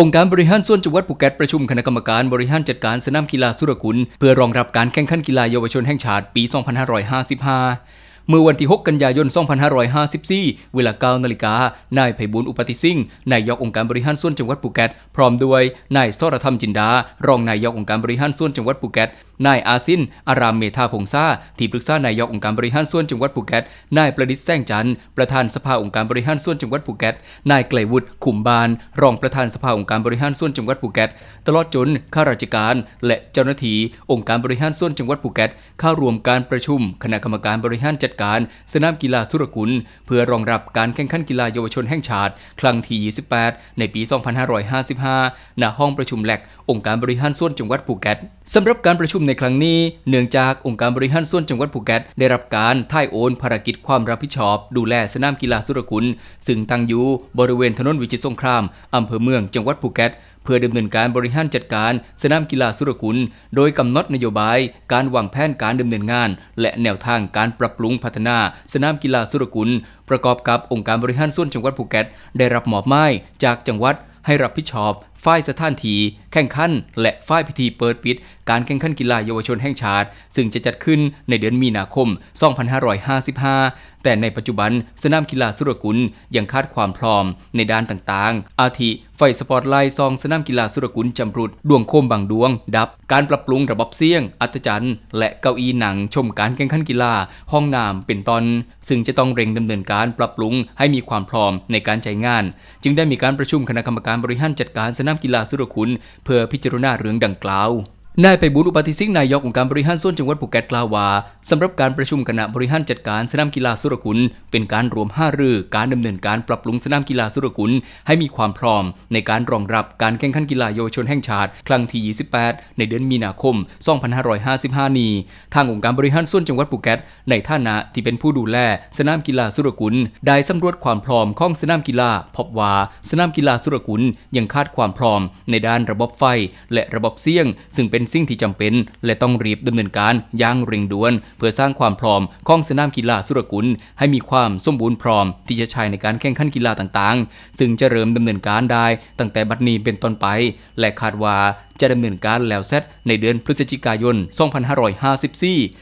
องค์การบริหารส่วนจังหวัดภูเก็ตประชุมคณะกรรมการบริหารจัดการสนามกีฬาสุรคุณเพื่อรองรับการแข่งขันกีฬาเยาวชนแห่งชาติปี 2555 เมื่อวันที่ 6 กันยายน 2554 เวลา9นาฬิกา นายไพบุญอุปติสิงห์นายกองค์การบริหารส่วนจังหวัดภูเก็ต พร้อมด้วยนายสรธรรมจินดา รองนายกองค์การบริหารส่วนจังหวัดภูเก็ต นายอาซิน อารามเมธาพงษาที่ปรึกษานายกองค์การบริหารส่วนจังหวัดภูเก็ต นายประดิษฐ์แสงจันทร์ ประธานสภาองค์การบริหารส่วนจังหวัดภูเก็ต นายไกลวุฒิขุมบาน รองประธานสภาองค์การบริหารส่วนจังหวัดภูเก็ต ตลอดจนข้าราชการ และเจ้าหน้าที่องค์การบริหารส่วนจังหวัดภูเก็ตเข้าร่วมการประชุมคณะกรรมการบริหารจัดการสนามกีฬาสุรกุล เพื่อรองรับการแข่งขันกีฬาเยาวชนแห่งชาติ ครั้งที่ 28 ในปี 2555 ณ ห้องประชุมแหลกองค์การบริหารส่วนจังหวัดภูเก็ตสำหรับการประชุมในครั้งนี้ เนื่องจากองค์การบริหารส่วนจังหวัดภูเก็ตได้รับการถ่ายโอนภารกิจความรับผิดชอบ ดูแลสนามกีฬาสุรกุล ซึ่งตั้งอยู่บริเวณถนนวิจิตรสงครามอำเภอเมืองจังหวัดภูเก็ต เพื่อดำเนินการบริหารจัดการสนามกีฬาสุรคุณโดยกำหนดนโยบาย การวางแผนการดำเนินงาน และแนวทางการปรับปรุงพัฒนาสนามกีฬาสุรคุณประกอบกับองค์การบริหารส่วนจังหวัดภูเก็ต ได้รับมอบหมายจากจังหวัดให้รับผิดชอบ ฝ่ายสถานทีแข่งขันและฝ่ายพิธีเปิดปิด การแข่งขันกีฬาเยาวชนแห่งชาติ ซึ่งจะจัดขึ้นในเดือนมีนาคม 2555 แต่ในปัจจุบันสนามกีฬาสุรกุลยังคาดความพร้อมในด้านต่างๆ อาทิไฟสปอร์ตไลท์ซองสนามกีฬาสุรกุลจำรุดดวงโคมบางดวง ดับ การปรับปรุงระบบเสียง อัตจันและเก้าอี้หนังชมการแข่งขันกีฬา ห้องน้ำเป็นตอนซึ่งจะต้องเร่งดำเนินการปรับปรุงให้มีความพร้อมในการใช้งาน จึงได้มีการประชุมคณะกรรมการบริหารจัดการสนามกีฬาสุรคุณเพื่อพิจารณาเรื่องดังกล่าว นายไปบุญอุปติสิงห์นายกองค์การบริหารส่วนจังหวัดภูเก็ตกล่าวว่าสำหรับการประชุมคณะบริหารจัดการสนามกีฬาสุรกุลเป็นการรวมห้ารือการดำเนินการปรับปรุงสนามกีฬาสุรกุลให้มีความพร้อม ในการรองรับการแข่งขันกีฬาเยาวชนแห่งชาติ ครั้งที่ 28 ในเดือนมีนาคม 2555 นี้ ทางองค์การบริหารส่วนจังหวัดภูเก็ตในฐานะที่เป็นผู้ดูแลสนามกีฬาสุรกุลได้สำรวจความพร้อมของสนามกีฬาพบว่าสนามกีฬาสุรกุลยังขาดความพร้อม ในด้านระบบไฟและระบบเสียง ซึ่งเป็นสิ่งที่จำเป็น และต้องรีบดำเนินการอย่างเร่งด่วน เพื่อสร้างความพร้อมของสนามกีฬาสุรกุล ให้มีความสมบูรณ์พร้อม ที่จะใช้ในการแข่งขันกีฬาต่างๆ ซึ่งจะเริ่มดำเนินการได้ ตั้งแต่บัดนี้เป็นต้นไป และคาดว่าจะดำเนินการแล้วเสร็จในเดือนพฤศจิกายน 2554